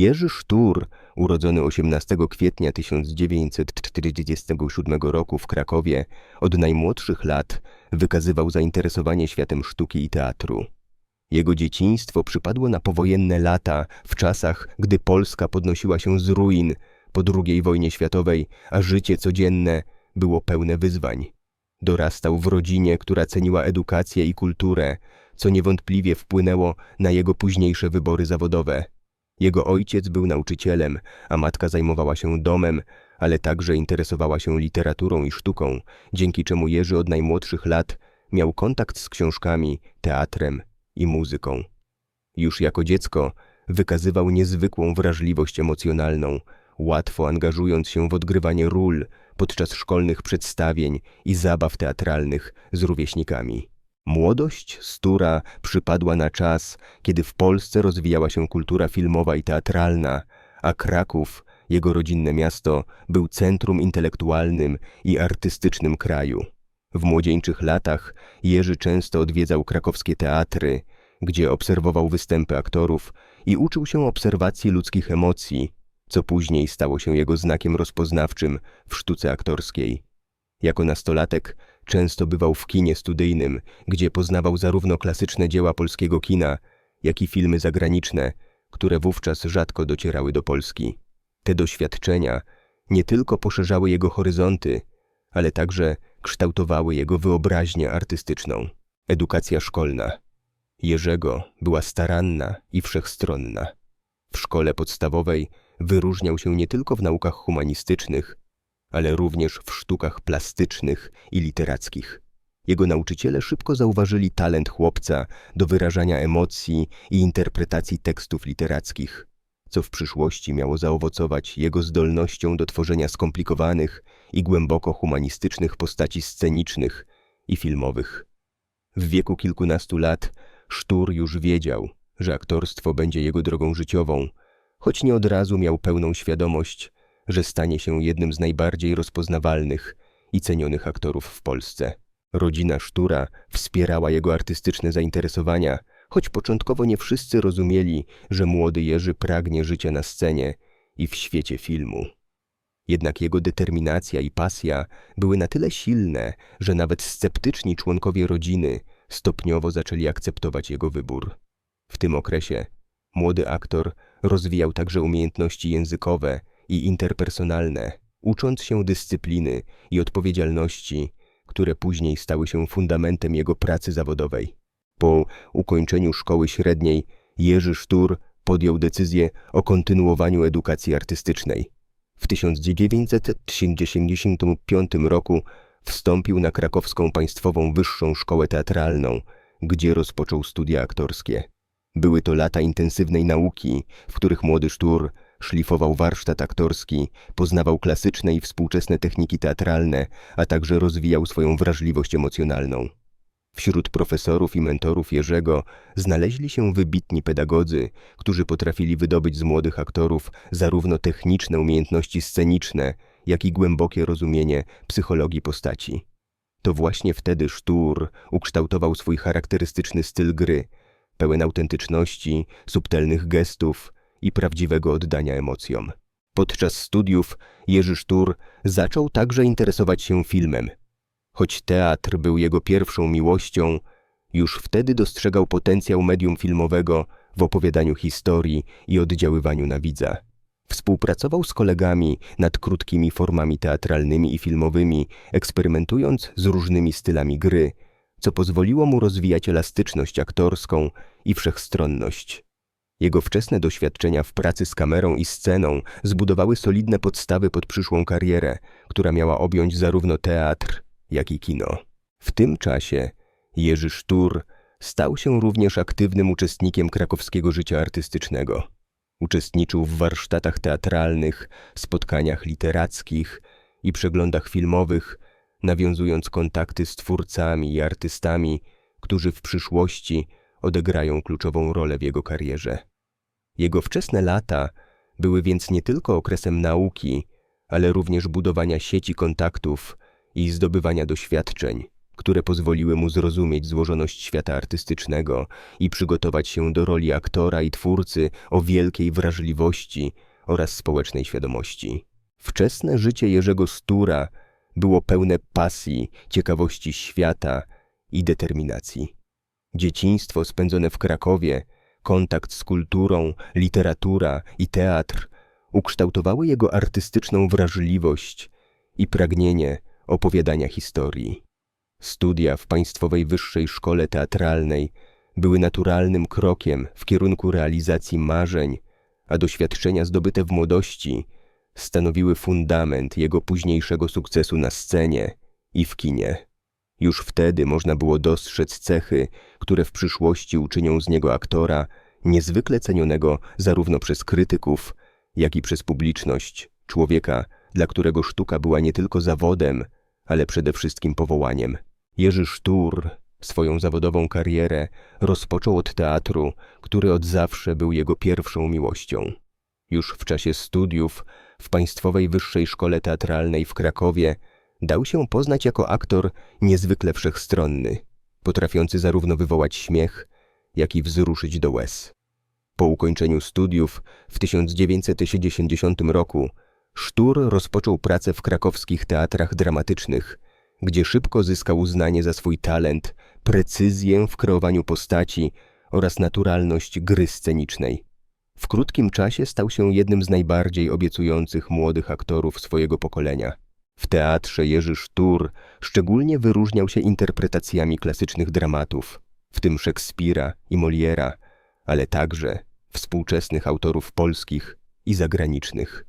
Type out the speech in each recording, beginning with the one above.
Jerzy Sztur, urodzony 18 kwietnia 1947 roku w Krakowie, od najmłodszych lat wykazywał zainteresowanie światem sztuki i teatru. Jego dzieciństwo przypadło na powojenne lata, w czasach, gdy Polska podnosiła się z ruin po II wojnie światowej, a życie codzienne było pełne wyzwań. Dorastał w rodzinie, która ceniła edukację i kulturę, co niewątpliwie wpłynęło na jego późniejsze wybory zawodowe. Jego ojciec był nauczycielem, a matka zajmowała się domem, ale także interesowała się literaturą i sztuką, dzięki czemu Jerzy od najmłodszych lat miał kontakt z książkami, teatrem i muzyką. Już jako dziecko wykazywał niezwykłą wrażliwość emocjonalną, łatwo angażując się w odgrywanie ról podczas szkolnych przedstawień i zabaw teatralnych z rówieśnikami. Młodość Stura przypadła na czas, kiedy w Polsce rozwijała się kultura filmowa i teatralna, a Kraków, jego rodzinne miasto, był centrum intelektualnym i artystycznym kraju. W młodzieńczych latach Jerzy często odwiedzał krakowskie teatry, gdzie obserwował występy aktorów i uczył się obserwacji ludzkich emocji, co później stało się jego znakiem rozpoznawczym w sztuce aktorskiej. Jako nastolatek często bywał w kinie studyjnym, gdzie poznawał zarówno klasyczne dzieła polskiego kina, jak i filmy zagraniczne, które wówczas rzadko docierały do Polski. Te doświadczenia nie tylko poszerzały jego horyzonty, ale także kształtowały jego wyobraźnię artystyczną. Edukacja szkolna Jerzego była staranna i wszechstronna. W szkole podstawowej wyróżniał się nie tylko w naukach humanistycznych, ale również w sztukach plastycznych i literackich. Jego nauczyciele szybko zauważyli talent chłopca do wyrażania emocji i interpretacji tekstów literackich, co w przyszłości miało zaowocować jego zdolnością do tworzenia skomplikowanych i głęboko humanistycznych postaci scenicznych i filmowych. W wieku kilkunastu lat Sztur już wiedział, że aktorstwo będzie jego drogą życiową, choć nie od razu miał pełną świadomość, że stanie się jednym z najbardziej rozpoznawalnych i cenionych aktorów w Polsce. Rodzina Sztura wspierała jego artystyczne zainteresowania, choć początkowo nie wszyscy rozumieli, że młody Jerzy pragnie życia na scenie i w świecie filmu. Jednak jego determinacja i pasja były na tyle silne, że nawet sceptyczni członkowie rodziny stopniowo zaczęli akceptować jego wybór. W tym okresie młody aktor rozwijał także umiejętności językowe i interpersonalne, ucząc się dyscypliny i odpowiedzialności, które później stały się fundamentem jego pracy zawodowej. Po ukończeniu szkoły średniej Jerzy Sztur podjął decyzję o kontynuowaniu edukacji artystycznej. W 1995 roku wstąpił na krakowską Państwową Wyższą Szkołę Teatralną, gdzie rozpoczął studia aktorskie. Były to lata intensywnej nauki, w których młody Sztur szlifował warsztat aktorski, poznawał klasyczne i współczesne techniki teatralne, a także rozwijał swoją wrażliwość emocjonalną. Wśród profesorów i mentorów Jerzego znaleźli się wybitni pedagodzy, którzy potrafili wydobyć z młodych aktorów zarówno techniczne umiejętności sceniczne, jak i głębokie rozumienie psychologii postaci. To właśnie wtedy Sztur ukształtował swój charakterystyczny styl gry, pełen autentyczności, subtelnych gestów i prawdziwego oddania emocjom. Podczas studiów Jerzy Sztur zaczął także interesować się filmem. Choć teatr był jego pierwszą miłością, już wtedy dostrzegał potencjał medium filmowego w opowiadaniu historii i oddziaływaniu na widza. Współpracował z kolegami nad krótkimi formami teatralnymi i filmowymi, eksperymentując z różnymi stylami gry, co pozwoliło mu rozwijać elastyczność aktorską i wszechstronność. Jego wczesne doświadczenia w pracy z kamerą i sceną zbudowały solidne podstawy pod przyszłą karierę, która miała objąć zarówno teatr, jak i kino. W tym czasie Jerzy Sztur stał się również aktywnym uczestnikiem krakowskiego życia artystycznego. Uczestniczył w warsztatach teatralnych, spotkaniach literackich i przeglądach filmowych, nawiązując kontakty z twórcami i artystami, którzy w przyszłości odegrają kluczową rolę w jego karierze. Jego wczesne lata były więc nie tylko okresem nauki, ale również budowania sieci kontaktów i zdobywania doświadczeń, które pozwoliły mu zrozumieć złożoność świata artystycznego i przygotować się do roli aktora i twórcy o wielkiej wrażliwości oraz społecznej świadomości. Wczesne życie Jerzego Stura było pełne pasji, ciekawości świata i determinacji. Dzieciństwo spędzone w Krakowie, kontakt z kulturą, literatura i teatr ukształtowały jego artystyczną wrażliwość i pragnienie opowiadania historii. Studia w Państwowej Wyższej Szkole Teatralnej były naturalnym krokiem w kierunku realizacji marzeń, a doświadczenia zdobyte w młodości stanowiły fundament jego późniejszego sukcesu na scenie i w kinie. Już wtedy można było dostrzec cechy, które w przyszłości uczynią z niego aktora niezwykle cenionego zarówno przez krytyków, jak i przez publiczność, człowieka, dla którego sztuka była nie tylko zawodem, ale przede wszystkim powołaniem. Jerzy Sztur swoją zawodową karierę rozpoczął od teatru, który od zawsze był jego pierwszą miłością. Już w czasie studiów w Państwowej Wyższej Szkole Teatralnej w Krakowie dał się poznać jako aktor niezwykle wszechstronny, potrafiący zarówno wywołać śmiech, jak i wzruszyć do łez. Po ukończeniu studiów w 1960 roku Sztur rozpoczął pracę w krakowskich teatrach dramatycznych, gdzie szybko zyskał uznanie za swój talent, precyzję w kreowaniu postaci oraz naturalność gry scenicznej. W krótkim czasie stał się jednym z najbardziej obiecujących młodych aktorów swojego pokolenia. W teatrze Jerzy Sztur szczególnie wyróżniał się interpretacjami klasycznych dramatów, w tym Szekspira i Moliera, ale także współczesnych autorów polskich i zagranicznych.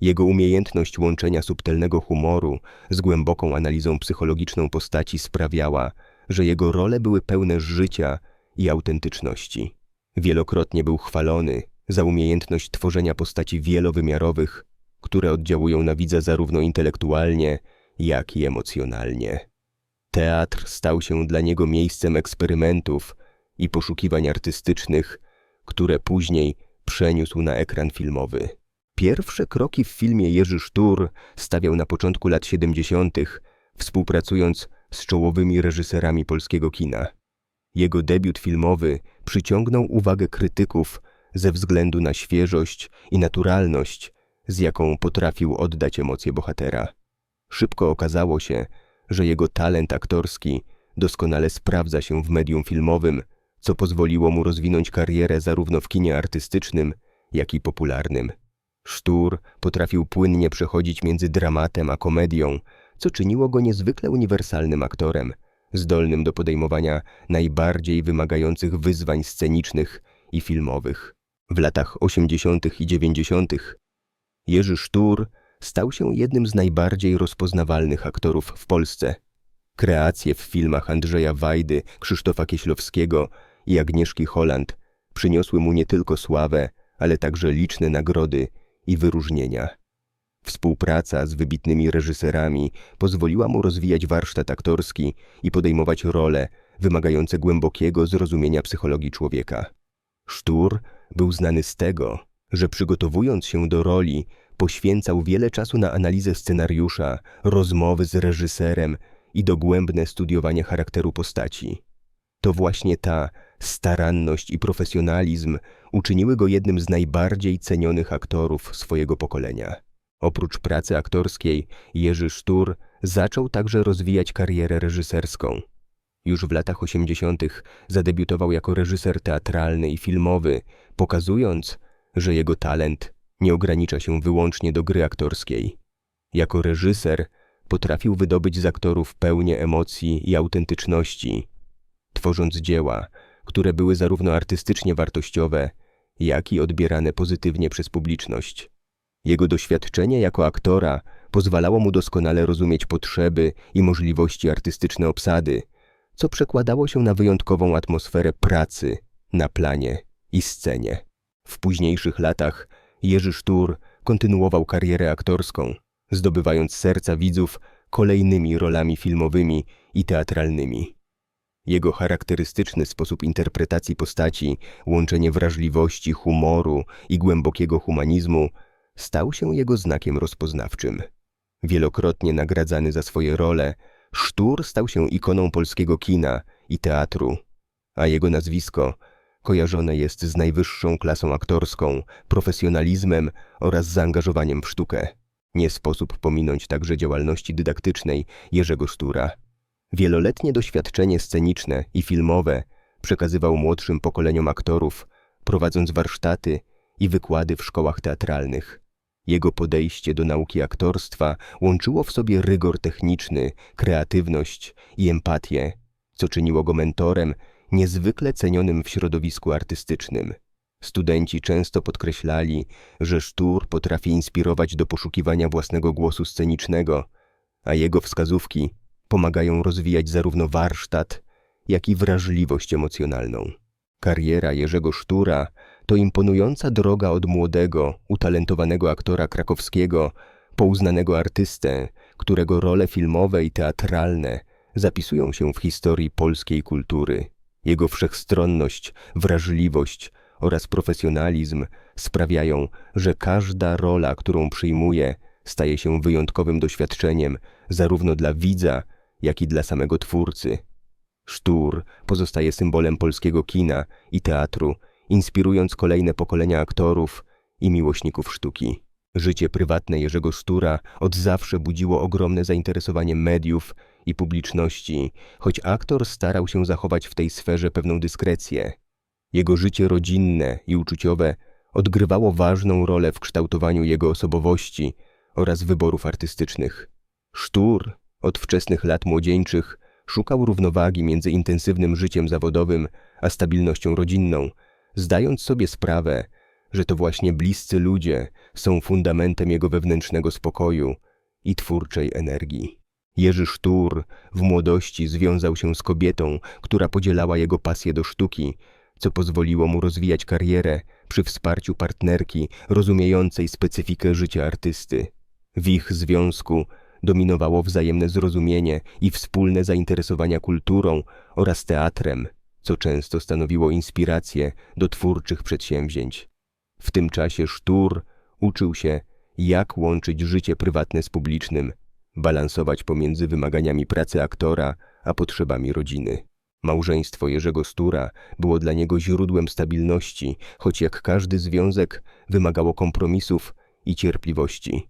Jego umiejętność łączenia subtelnego humoru z głęboką analizą psychologiczną postaci sprawiała, że jego role były pełne życia i autentyczności. Wielokrotnie był chwalony za umiejętność tworzenia postaci wielowymiarowych, które oddziałują na widza zarówno intelektualnie, jak i emocjonalnie. Teatr stał się dla niego miejscem eksperymentów i poszukiwań artystycznych, które później przeniósł na ekran filmowy. Pierwsze kroki w filmie Jerzy Sztur stawiał na początku lat 70., współpracując z czołowymi reżyserami polskiego kina. Jego debiut filmowy przyciągnął uwagę krytyków ze względu na świeżość i naturalność, z jaką potrafił oddać emocje bohatera. Szybko okazało się, że jego talent aktorski doskonale sprawdza się w medium filmowym, co pozwoliło mu rozwinąć karierę zarówno w kinie artystycznym, jak i popularnym. Sztur potrafił płynnie przechodzić między dramatem a komedią, co czyniło go niezwykle uniwersalnym aktorem, zdolnym do podejmowania najbardziej wymagających wyzwań scenicznych i filmowych. W latach 80. i 90. Jerzy Sztur stał się jednym z najbardziej rozpoznawalnych aktorów w Polsce. Kreacje w filmach Andrzeja Wajdy, Krzysztofa Kieślowskiego i Agnieszki Holland przyniosły mu nie tylko sławę, ale także liczne nagrody i wyróżnienia. Współpraca z wybitnymi reżyserami pozwoliła mu rozwijać warsztat aktorski i podejmować role wymagające głębokiego zrozumienia psychologii człowieka. Sztur był znany z tego, że przygotowując się do roli, poświęcał wiele czasu na analizę scenariusza, rozmowy z reżyserem i dogłębne studiowanie charakteru postaci. To właśnie ta staranność i profesjonalizm uczyniły go jednym z najbardziej cenionych aktorów swojego pokolenia. Oprócz pracy aktorskiej, Jerzy Sztur zaczął także rozwijać karierę reżyserską. Już w latach 80. zadebiutował jako reżyser teatralny i filmowy, pokazując, że jego talent nie ogranicza się wyłącznie do gry aktorskiej. Jako reżyser potrafił wydobyć z aktorów pełnię emocji i autentyczności, tworząc dzieła, które były zarówno artystycznie wartościowe, jak i odbierane pozytywnie przez publiczność. Jego doświadczenie jako aktora pozwalało mu doskonale rozumieć potrzeby i możliwości artystyczne obsady, co przekładało się na wyjątkową atmosferę pracy na planie i scenie. W późniejszych latach Jerzy Sztur kontynuował karierę aktorską, zdobywając serca widzów kolejnymi rolami filmowymi i teatralnymi. Jego charakterystyczny sposób interpretacji postaci, łączenie wrażliwości, humoru i głębokiego humanizmu stał się jego znakiem rozpoznawczym. Wielokrotnie nagradzany za swoje role, Sztur stał się ikoną polskiego kina i teatru, a jego nazwisko kojarzone jest z najwyższą klasą aktorską, profesjonalizmem oraz zaangażowaniem w sztukę. Nie sposób pominąć także działalności dydaktycznej Jerzego Sztura. Wieloletnie doświadczenie sceniczne i filmowe przekazywał młodszym pokoleniom aktorów, prowadząc warsztaty i wykłady w szkołach teatralnych. Jego podejście do nauki aktorstwa łączyło w sobie rygor techniczny, kreatywność i empatię, co czyniło go mentorem niezwykle cenionym w środowisku artystycznym. Studenci często podkreślali, że Sztur potrafi inspirować do poszukiwania własnego głosu scenicznego, a jego wskazówki pomagają rozwijać zarówno warsztat, jak i wrażliwość emocjonalną. Kariera Jerzego Sztura to imponująca droga od młodego, utalentowanego aktora krakowskiego po uznanego artystę, którego role filmowe i teatralne zapisują się w historii polskiej kultury. Jego wszechstronność, wrażliwość oraz profesjonalizm sprawiają, że każda rola, którą przyjmuje, staje się wyjątkowym doświadczeniem zarówno dla widza, jak i dla samego twórcy. Sztur pozostaje symbolem polskiego kina i teatru, inspirując kolejne pokolenia aktorów i miłośników sztuki. Życie prywatne Jerzego Sztura od zawsze budziło ogromne zainteresowanie mediów i publiczności, choć aktor starał się zachować w tej sferze pewną dyskrecję. Jego życie rodzinne i uczuciowe odgrywało ważną rolę w kształtowaniu jego osobowości oraz wyborów artystycznych. Sztur od wczesnych lat młodzieńczych szukał równowagi między intensywnym życiem zawodowym a stabilnością rodzinną, zdając sobie sprawę, że to właśnie bliscy ludzie są fundamentem jego wewnętrznego spokoju i twórczej energii. Jerzy Sztur w młodości związał się z kobietą, która podzielała jego pasję do sztuki, co pozwoliło mu rozwijać karierę przy wsparciu partnerki rozumiejącej specyfikę życia artysty. W ich związku dominowało wzajemne zrozumienie i wspólne zainteresowania kulturą oraz teatrem, co często stanowiło inspirację do twórczych przedsięwzięć. W tym czasie Sztur uczył się, jak łączyć życie prywatne z publicznym, balansować pomiędzy wymaganiami pracy aktora a potrzebami rodziny. Małżeństwo Jerzego Stura było dla niego źródłem stabilności, choć jak każdy związek wymagało kompromisów i cierpliwości.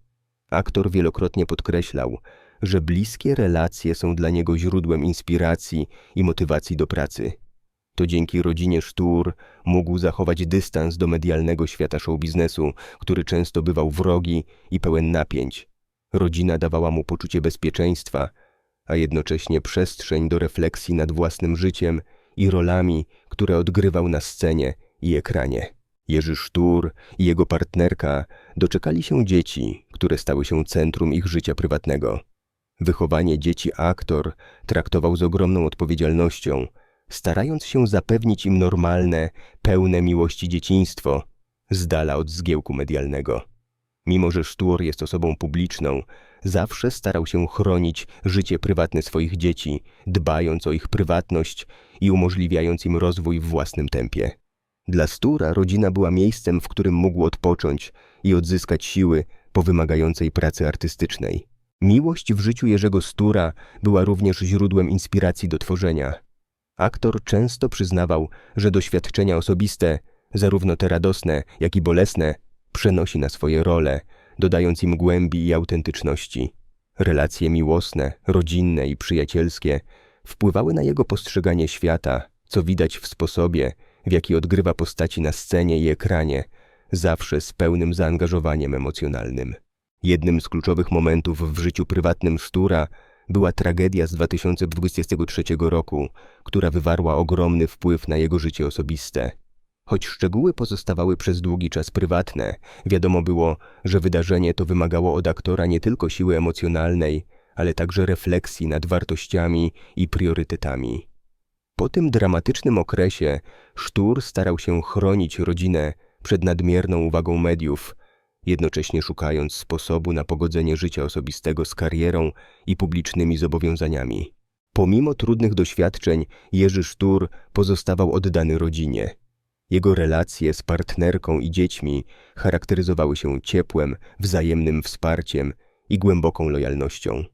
Aktor wielokrotnie podkreślał, że bliskie relacje są dla niego źródłem inspiracji i motywacji do pracy. To dzięki rodzinie Sztur mógł zachować dystans do medialnego świata showbiznesu, który często bywał wrogi i pełen napięć. Rodzina dawała mu poczucie bezpieczeństwa, a jednocześnie przestrzeń do refleksji nad własnym życiem i rolami, które odgrywał na scenie i ekranie. Jerzy Sztur i jego partnerka doczekali się dzieci, które stały się centrum ich życia prywatnego. Wychowanie dzieci aktor traktował z ogromną odpowiedzialnością, starając się zapewnić im normalne, pełne miłości dzieciństwo, z dala od zgiełku medialnego. Mimo, że Sztur jest osobą publiczną, zawsze starał się chronić życie prywatne swoich dzieci, dbając o ich prywatność i umożliwiając im rozwój w własnym tempie. Dla Stura rodzina była miejscem, w którym mógł odpocząć i odzyskać siły po wymagającej pracy artystycznej. Miłość w życiu Jerzego Stura była również źródłem inspiracji do tworzenia. Aktor często przyznawał, że doświadczenia osobiste, zarówno te radosne, jak i bolesne, przenosi na swoje role, dodając im głębi i autentyczności. Relacje miłosne, rodzinne i przyjacielskie wpływały na jego postrzeganie świata, co widać w sposobie, w jaki odgrywa postaci na scenie i ekranie, zawsze z pełnym zaangażowaniem emocjonalnym. Jednym z kluczowych momentów w życiu prywatnym Sztura była tragedia z 2023 roku, która wywarła ogromny wpływ na jego życie osobiste. Choć szczegóły pozostawały przez długi czas prywatne, wiadomo było, że wydarzenie to wymagało od aktora nie tylko siły emocjonalnej, ale także refleksji nad wartościami i priorytetami. Po tym dramatycznym okresie Sztur starał się chronić rodzinę przed nadmierną uwagą mediów, jednocześnie szukając sposobu na pogodzenie życia osobistego z karierą i publicznymi zobowiązaniami. Pomimo trudnych doświadczeń, Jerzy Sztur pozostawał oddany rodzinie. Jego relacje z partnerką i dziećmi charakteryzowały się ciepłem, wzajemnym wsparciem i głęboką lojalnością.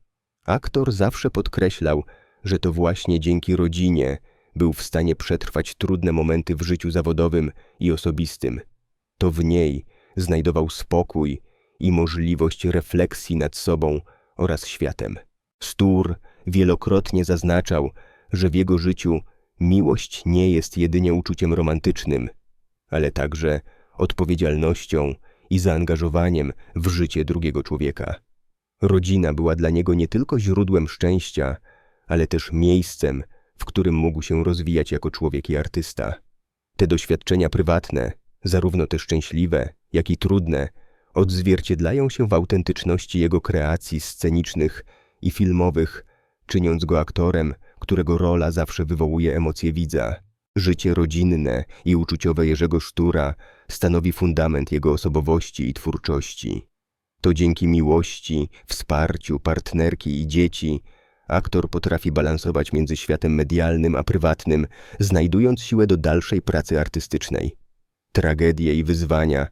Aktor zawsze podkreślał, że to właśnie dzięki rodzinie był w stanie przetrwać trudne momenty w życiu zawodowym i osobistym. To w niej znajdował spokój i możliwość refleksji nad sobą oraz światem. Stur wielokrotnie zaznaczał, że w jego życiu miłość nie jest jedynie uczuciem romantycznym, ale także odpowiedzialnością i zaangażowaniem w życie drugiego człowieka. Rodzina była dla niego nie tylko źródłem szczęścia, ale też miejscem, w którym mógł się rozwijać jako człowiek i artysta. Te doświadczenia prywatne, zarówno te szczęśliwe, jak i trudne, odzwierciedlają się w autentyczności jego kreacji scenicznych i filmowych, czyniąc go aktorem, którego rola zawsze wywołuje emocje widza. Życie rodzinne i uczuciowe Jerzego Sztura stanowi fundament jego osobowości i twórczości. To dzięki miłości, wsparciu, partnerki i dzieci aktor potrafi balansować między światem medialnym a prywatnym, znajdując siłę do dalszej pracy artystycznej. Tragedie i wyzwania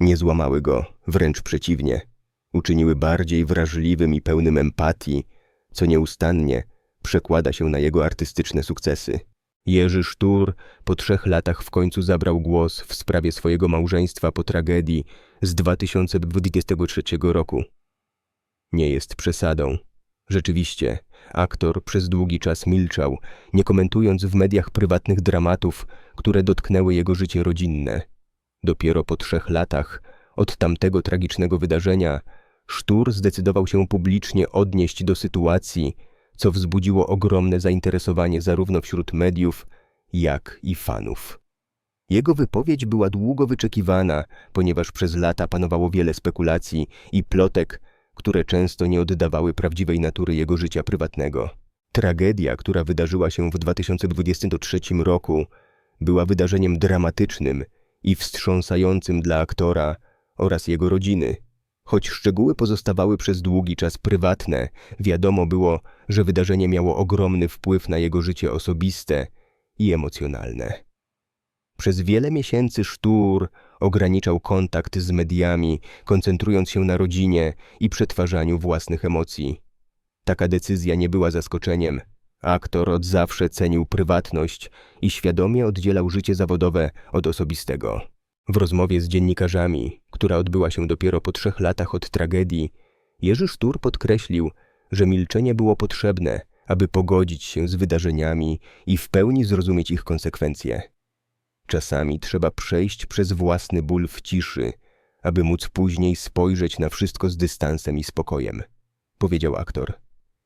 nie złamały go, wręcz przeciwnie. Uczyniły bardziej wrażliwym i pełnym empatii, co nieustannie przekłada się na jego artystyczne sukcesy. Jerzy Sztur po trzech latach w końcu zabrał głos w sprawie swojego małżeństwa po tragedii z 2023 roku. Nie jest przesadą. Rzeczywiście, aktor przez długi czas milczał, nie komentując w mediach prywatnych dramatów, które dotknęły jego życie rodzinne. Dopiero po trzech latach od tamtego tragicznego wydarzenia Sztur zdecydował się publicznie odnieść do sytuacji, co wzbudziło ogromne zainteresowanie zarówno wśród mediów, jak i fanów. Jego wypowiedź była długo wyczekiwana, ponieważ przez lata panowało wiele spekulacji i plotek, które często nie oddawały prawdziwej natury jego życia prywatnego. Tragedia, która wydarzyła się w 2023 roku, była wydarzeniem dramatycznym i wstrząsającym dla aktora oraz jego rodziny. Choć szczegóły pozostawały przez długi czas prywatne, wiadomo było, że wydarzenie miało ogromny wpływ na jego życie osobiste i emocjonalne. Przez wiele miesięcy Sztur ograniczał kontakt z mediami, koncentrując się na rodzinie i przetwarzaniu własnych emocji. Taka decyzja nie była zaskoczeniem. Aktor od zawsze cenił prywatność i świadomie oddzielał życie zawodowe od osobistego. W rozmowie z dziennikarzami, która odbyła się dopiero po trzech latach od tragedii, Jerzy Sztur podkreślił, że milczenie było potrzebne, aby pogodzić się z wydarzeniami i w pełni zrozumieć ich konsekwencje. Czasami trzeba przejść przez własny ból w ciszy, aby móc później spojrzeć na wszystko z dystansem i spokojem, powiedział aktor.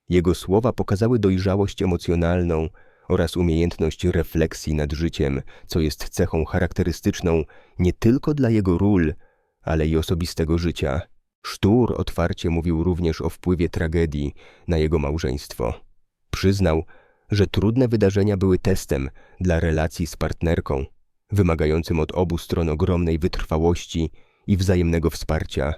Jego słowa pokazały dojrzałość emocjonalną oraz umiejętność refleksji nad życiem, co jest cechą charakterystyczną nie tylko dla jego ról, ale i osobistego życia. Sztur otwarcie mówił również o wpływie tragedii na jego małżeństwo. Przyznał, że trudne wydarzenia były testem dla relacji z partnerką, wymagającym od obu stron ogromnej wytrwałości i wzajemnego wsparcia.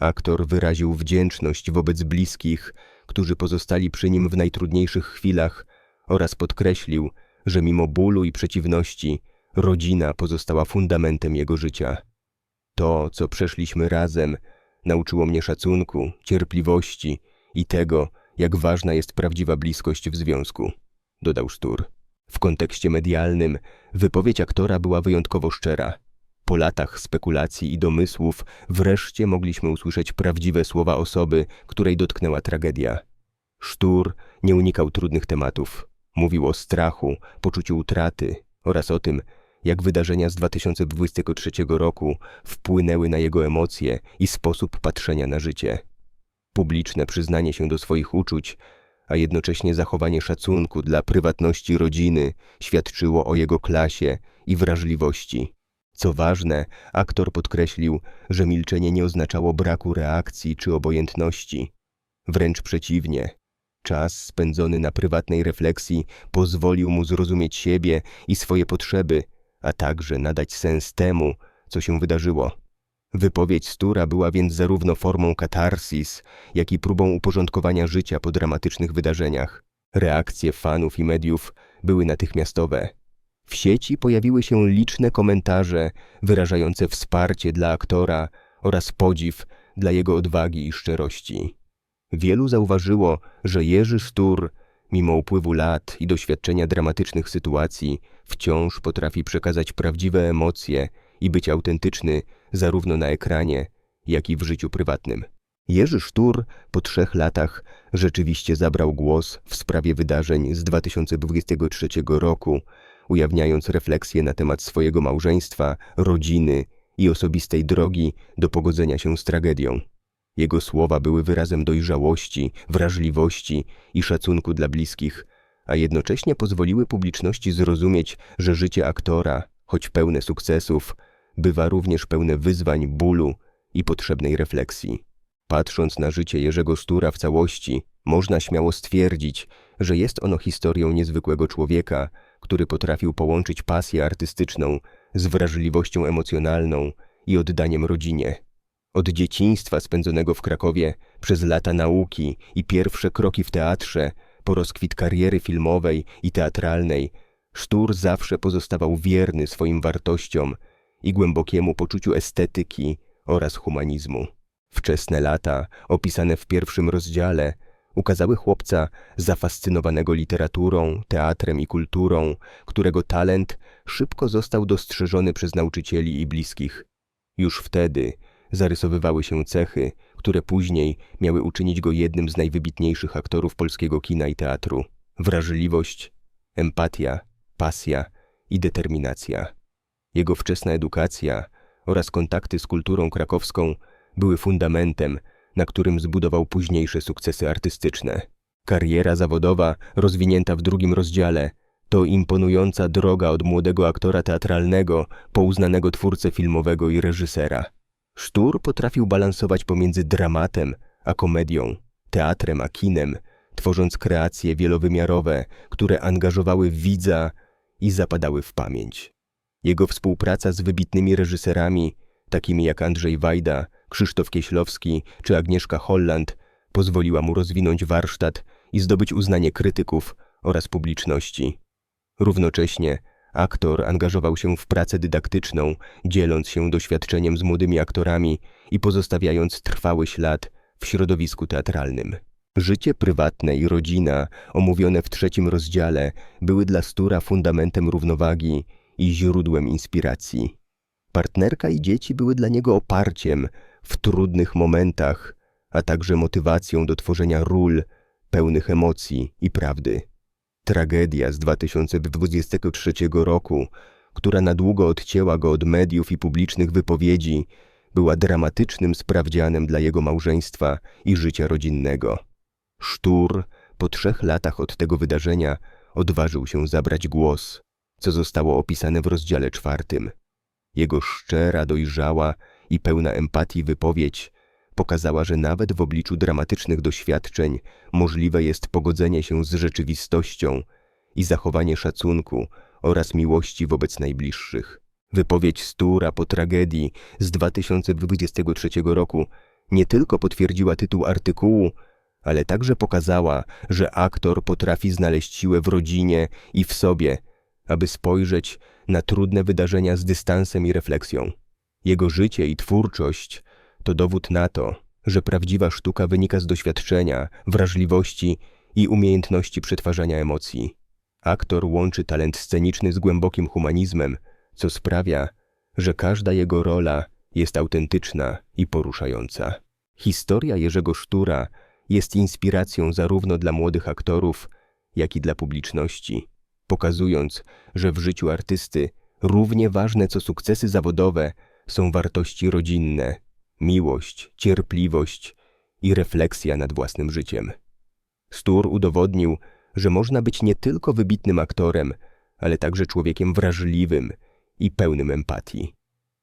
Aktor wyraził wdzięczność wobec bliskich, którzy pozostali przy nim w najtrudniejszych chwilach oraz podkreślił, że mimo bólu i przeciwności rodzina pozostała fundamentem jego życia. To, co przeszliśmy razem, nauczyło mnie szacunku, cierpliwości i tego, jak ważna jest prawdziwa bliskość w związku, dodał Sztur. W kontekście medialnym wypowiedź aktora była wyjątkowo szczera. Po latach spekulacji i domysłów wreszcie mogliśmy usłyszeć prawdziwe słowa osoby, której dotknęła tragedia. Sztur nie unikał trudnych tematów. Mówił o strachu, poczuciu utraty oraz o tym, jak wydarzenia z 2023 roku wpłynęły na jego emocje i sposób patrzenia na życie. Publiczne przyznanie się do swoich uczuć a jednocześnie zachowanie szacunku dla prywatności rodziny świadczyło o jego klasie i wrażliwości. Co ważne, aktor podkreślił, że milczenie nie oznaczało braku reakcji czy obojętności. Wręcz przeciwnie. Czas spędzony na prywatnej refleksji pozwolił mu zrozumieć siebie i swoje potrzeby, a także nadać sens temu, co się wydarzyło. Wypowiedź Stura była więc zarówno formą katarsis, jak i próbą uporządkowania życia po dramatycznych wydarzeniach. Reakcje fanów i mediów były natychmiastowe. W sieci pojawiły się liczne komentarze wyrażające wsparcie dla aktora oraz podziw dla jego odwagi i szczerości. Wielu zauważyło, że Jerzy Sztur, mimo upływu lat i doświadczenia dramatycznych sytuacji, wciąż potrafi przekazać prawdziwe emocje i być autentyczny zarówno na ekranie, jak i w życiu prywatnym. Jerzy Sztur po trzech latach rzeczywiście zabrał głos w sprawie wydarzeń z 2023 roku, ujawniając refleksje na temat swojego małżeństwa, rodziny i osobistej drogi do pogodzenia się z tragedią. Jego słowa były wyrazem dojrzałości, wrażliwości i szacunku dla bliskich, a jednocześnie pozwoliły publiczności zrozumieć, że życie aktora, choć pełne sukcesów, bywa również pełne wyzwań, bólu i potrzebnej refleksji. Patrząc na życie Jerzego Stura w całości, można śmiało stwierdzić, że jest ono historią niezwykłego człowieka, który potrafił połączyć pasję artystyczną z wrażliwością emocjonalną i oddaniem rodzinie. Od dzieciństwa spędzonego w Krakowie, przez lata nauki i pierwsze kroki w teatrze, po rozkwit kariery filmowej i teatralnej, Sztur zawsze pozostawał wierny swoim wartościom i głębokiemu poczuciu estetyki oraz humanizmu. Wczesne lata, opisane w pierwszym rozdziale, ukazały chłopca zafascynowanego literaturą, teatrem i kulturą, którego talent szybko został dostrzeżony przez nauczycieli i bliskich. Już wtedy zarysowywały się cechy, które później miały uczynić go jednym z najwybitniejszych aktorów polskiego kina i teatru. Wrażliwość, empatia, pasja i determinacja. Jego wczesna edukacja oraz kontakty z kulturą krakowską były fundamentem, na którym zbudował późniejsze sukcesy artystyczne. Kariera zawodowa, rozwinięta w drugim rozdziale, to imponująca droga od młodego aktora teatralnego po uznanego twórcę filmowego i reżysera. Sztur potrafił balansować pomiędzy dramatem a komedią, teatrem a kinem, tworząc kreacje wielowymiarowe, które angażowały widza i zapadały w pamięć. Jego współpraca z wybitnymi reżyserami, takimi jak Andrzej Wajda, Krzysztof Kieślowski czy Agnieszka Holland, pozwoliła mu rozwinąć warsztat i zdobyć uznanie krytyków oraz publiczności. Równocześnie aktor angażował się w pracę dydaktyczną, dzieląc się doświadczeniem z młodymi aktorami i pozostawiając trwały ślad w środowisku teatralnym. Życie prywatne i rodzina, omówione w trzecim rozdziale, były dla Stura fundamentem równowagi i źródłem inspiracji. Partnerka i dzieci były dla niego oparciem w trudnych momentach, a także motywacją do tworzenia ról pełnych emocji i prawdy. Tragedia z 2023 roku, która na długo odcięła go od mediów i publicznych wypowiedzi, była dramatycznym sprawdzianem dla jego małżeństwa i życia rodzinnego. Sztur po trzech latach od tego wydarzenia odważył się zabrać głos, co zostało opisane w rozdziale czwartym. Jego szczera, dojrzała i pełna empatii wypowiedź pokazała, że nawet w obliczu dramatycznych doświadczeń możliwe jest pogodzenie się z rzeczywistością i zachowanie szacunku oraz miłości wobec najbliższych. Wypowiedź Stura po tragedii z 2023 roku nie tylko potwierdziła tytuł artykułu, ale także pokazała, że aktor potrafi znaleźć siłę w rodzinie i w sobie, aby spojrzeć na trudne wydarzenia z dystansem i refleksją. Jego życie i twórczość to dowód na to, że prawdziwa sztuka wynika z doświadczenia, wrażliwości i umiejętności przetwarzania emocji. Aktor łączy talent sceniczny z głębokim humanizmem, co sprawia, że każda jego rola jest autentyczna i poruszająca. Historia Jerzego Sztura jest inspiracją zarówno dla młodych aktorów, jak i dla publiczności, pokazując, że w życiu artysty równie ważne co sukcesy zawodowe są wartości rodzinne, miłość, cierpliwość i refleksja nad własnym życiem. Stur udowodnił, że można być nie tylko wybitnym aktorem, ale także człowiekiem wrażliwym i pełnym empatii.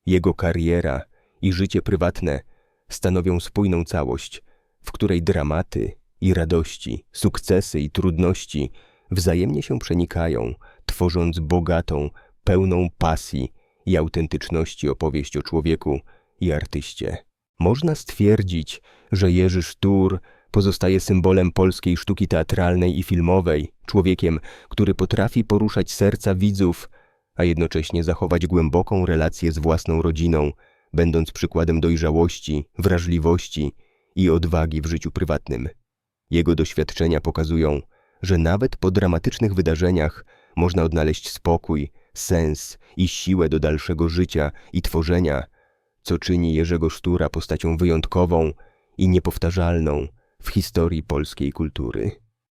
Jego kariera i życie prywatne stanowią spójną całość, w której dramaty i radości, sukcesy i trudności wzajemnie się przenikają, tworząc bogatą, pełną pasji i autentyczności opowieść o człowieku i artyście. Można stwierdzić, że Jerzy Sztur pozostaje symbolem polskiej sztuki teatralnej i filmowej, człowiekiem, który potrafi poruszać serca widzów, a jednocześnie zachować głęboką relację z własną rodziną, będąc przykładem dojrzałości, wrażliwości i odwagi w życiu prywatnym. Jego doświadczenia pokazują, że nawet po dramatycznych wydarzeniach można odnaleźć spokój, sens i siłę do dalszego życia i tworzenia, co czyni Jerzego Sztura postacią wyjątkową i niepowtarzalną w historii polskiej kultury.